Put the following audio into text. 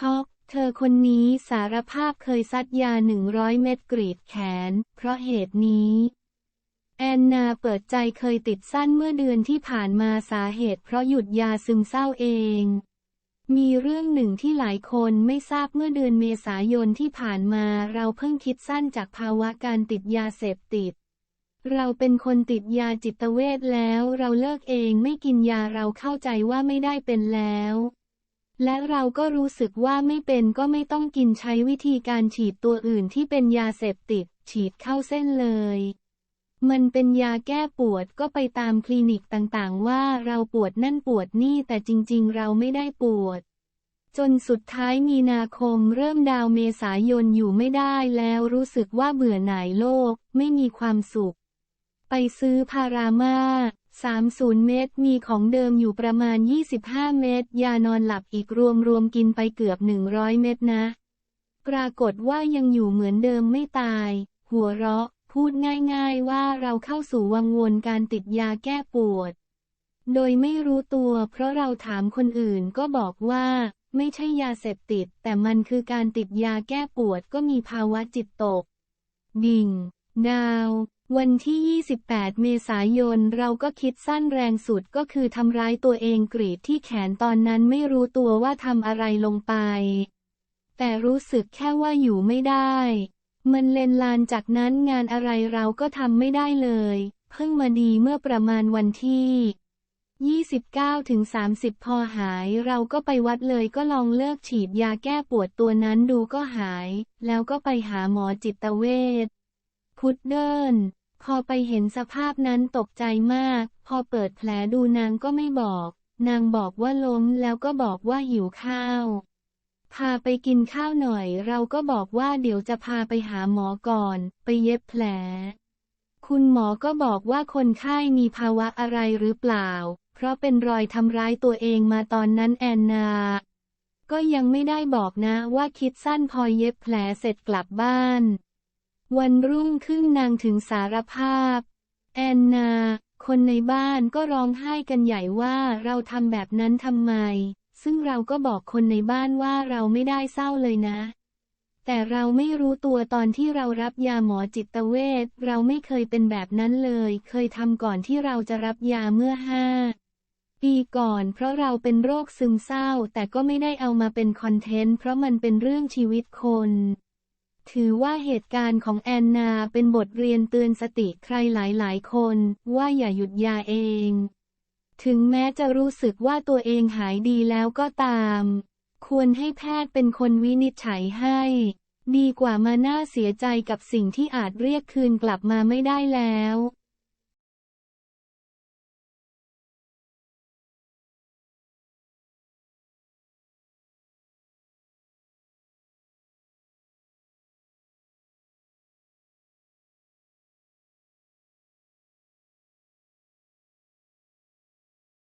ช็อกเธอคนนี้สารภาพเคยซัดยาหนึ่งร้อยเม็ดกรีดแขน เพราะเหตุนี้ แอนนาเปิดใจเคยติดสั้นเมื่อเดือนที่ผ่านมาสาเหตุ เพราะหยุดยาซึมเศร้าเอง มีเรื่องหนึ่งที่หลายคนไม่ทราบเมื่อเดือนเมษายนที่ผ่านมาเราเพิ่งคิดสั้นจากภาวะการติดยาเสพติด เราเป็นคนติดยาจิตเวชแล้วเราเลิกเองไม่กินยาเราเข้าใจว่าไม่ได้เป็นแล้ว และเราก็รู้สึกว่าไม่เป็นก็ไม่ต้องกินใช้วิธีการฉีดตัวอื่นที่เป็นยาเสพติด ฉีดเข้าเส้นเลย มันเป็นยาแก้ปวดก็ไปตามคลินิกต่างๆ ว่าเราปวดนั่นปวดนี่แต่จริงๆ เราไม่ได้ปวด จนสุดท้ายมีนาคมเริ่มดาวเมษายนอยู่ไม่ได้แล้วรู้สึกว่าเบื่อหน่ายโลก ไม่มีความสุข ไปซื้อพารามา30 เม็ดมีของเดิมอยู่ประมาณ 25 เม็ดยานอนหลับอีกรวมๆกินไปเกือบ 100 เม็ดนะ ปรากฏว่ายังอยู่เหมือนเดิมไม่ตาย หัวเราะ พูดง่ายๆว่าเราเข้าสู่วังวนการติดยาแก้ปวด โดยไม่รู้ตัวเพราะเราถามคนอื่นก็บอกว่า ไม่ใช่ยาเสพติด แต่มันคือการติดยาแก้ปวดก็มีภาวะจิตตก ดิ่ง ดาว วันที่ 28 เมษายน เราก็คิดสั้นแรงสุดก็คือทำร้ายตัวเองกรีดที่แขนตอนนั้นไม่รู้ตัวว่าทำอะไรลงไป แต่รู้สึกแค่ว่าอยู่ไม่ได้ มันเลนลานจากนั้นงานอะไรเราก็ทำไม่ได้เลย เพิ่งมาดีเมื่อประมาณวันที่ 29ถึง30 พอหายเราก็ไปวัดเลยก็ลองเลิกฉีดยาแก้ปวดตัวนั้นดูก็หาย แล้วก็ไปหาหมอจิตเวชพุดเดิล พอไปเห็นสภาพนั้นตกใจมาก พอเปิดแผลดูนางก็ไม่บอก นางบอกว่าล้มแล้วก็บอกว่าหิวข้าว พาไปกินข้าวหน่อย เราก็บอกว่าเดี๋ยวจะพาไปหาหมอก่อน ไปเย็บแผล คุณหมอก็บอกว่าคนไข้มีภาวะอะไรหรือเปล่า เพราะเป็นรอยทำร้ายตัวเองมาตอนนั้นแอนนา ก็ยังไม่ได้บอกนะว่าคิดสั้นพอเย็บแผลเสร็จกลับบ้าน วันรุ่งขึ้นนางถึงสารภาพ แอนนา คนในบ้านก็ร้องไห้กันใหญ่ว่าเราทำแบบนั้นทำไม ซึ่งเราก็บอกคนในบ้านว่าเราไม่ได้เศร้าเลยนะ แต่เราไม่รู้ตัวตอนที่เรารับยาหมอจิตเวชเราไม่เคยเป็นแบบนั้นเลย เคยทำก่อนที่เราจะรับยาเมื่อห้าปีก่อนเพราะเราเป็นโรคซึมเศร้าแต่ก็ไม่ได้เอามาเป็นคอนเทนต์เพราะมันเป็นเรื่องชีวิตคน ถือว่าเหตุการณ์ของแอนนาเป็นบทเรียนเตือนสติใครหลายๆ คนว่าอย่าหยุดยาเอง ถึงแม้จะรู้สึกว่าตัวเองหายดีแล้วก็ตาม ควรให้แพทย์เป็นคนวินิจฉัยให้ ดีกว่ามาน่าเสียใจกับสิ่งที่อาจเรียกคืนกลับมาไม่ได้แล้ว